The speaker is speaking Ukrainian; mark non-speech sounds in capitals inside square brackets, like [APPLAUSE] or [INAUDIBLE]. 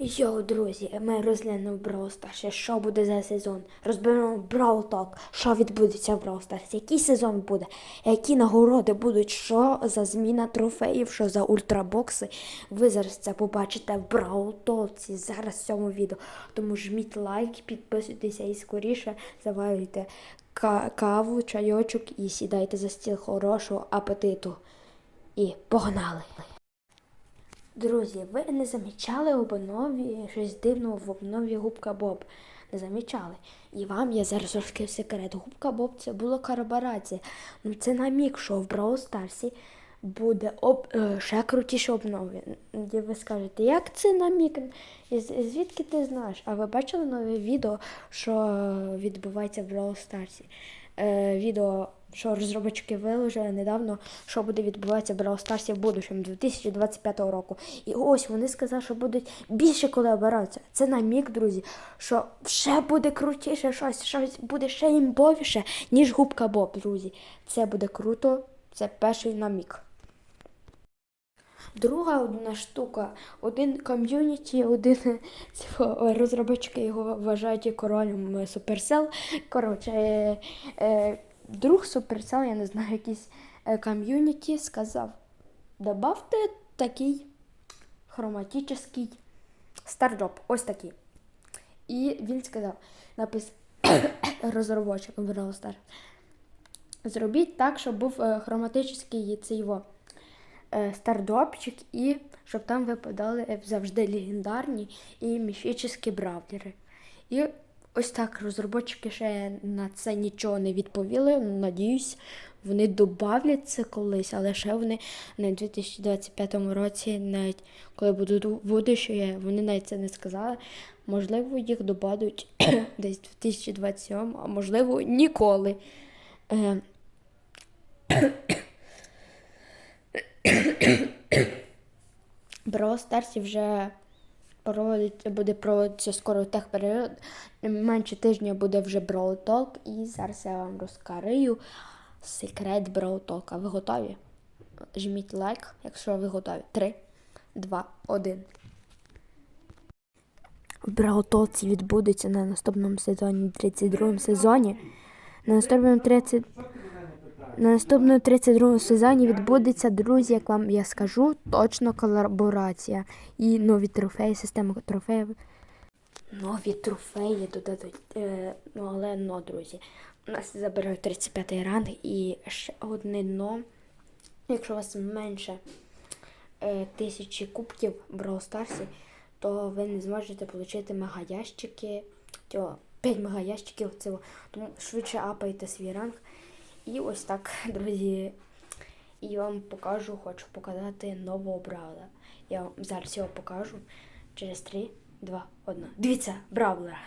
Йоу, друзі, ми розглянемо Brawl Stars. Що буде за сезон? Розберемо Brawl Talk, що відбудеться в Brawl Stars, який сезон буде, які нагороди будуть, що за зміна трофеїв, що за ультрабокси. Ви зараз це побачите в Brawl Talk зараз в цьому відео. Тому жміть лайк, підписуйтеся і скоріше заварюйте каву, чайочок і сідайте за стіл хорошого апетиту. І погнали! Друзі, ви не замічали в обнові щось дивного в обнові Губка Боб? Не замічали. І вам я зараз розкрив секрет. Губка Боб це було карабарація. Ну це намік, що в Браwl Старсі буде об... е, ще крутіше обнови. І ви скажете, як це намік? Звідки ти знаєш? А ви бачили нове відео, що відбувається в Браwl Старсі? Е, відео, що розробочки виложили недавно, що буде відбуватися в Brawl Stars в будущому 2025 року. І ось вони сказали, що будуть більше колаборацій. Це намік, друзі, що ще буде крутіше щось, щось буде ще імбовіше, ніж губка Боб, друзі. Це буде круто, це перший намік. Друга одна штука, один ком'юніті, один цього, розробники його вважають королем е, Supercell. Коротше, е, е, друг Supercell, я не знаю, якийсь е, ком'юніті сказав, добавте такий хроматичний стардроп, ось такий. І він сказав, напис [COUGHS] розробочик Brawl Stars. Зробіть так, щоб був е, хроматичний цей його стардропчик, і щоб там випадали е, завжди легендарні і міфічні бравлери. І ось так розробники ще на це нічого не відповіли. Надіюсь, вони добавлять це колись, але ще вони на 2025 році, навіть коли будуть будуще, вони навіть це не сказали. Можливо, їх добавлять [CLEARS THROAT] десь в 2027, а можливо, ніколи. Brawl Старсі вже проводить, буде проводитися скоро техперіод. Менше тижня буде вже Talk. І зараз я вам розкарию секрет Talk. Ви готові? Жміть лайк, якщо ви готові. Три, два, один. В Talk відбудеться на наступному сезоні, 32 сезоні. На наступному 30... На наступному 32 сезоні відбудеться, друзі, як вам я скажу, точно колаборація. І нові трофеї, система трофеїв. Нові трофеї додадуть. Е, ну, але но, друзі. У нас забирають 35 ранг і ще одне но. Якщо у вас менше е, тисячі кубків в Brawl Старсі, то ви не зможете отримати мегаящики. 5 мегаящиків цього. Тому швидше апайте свій ранг. І ось так, [LAUGHS] друзі. І вам покажу, хочу показати нового бравлера. Я вам зараз його покажу через 3, 2, 1. Дивіться, бравлера.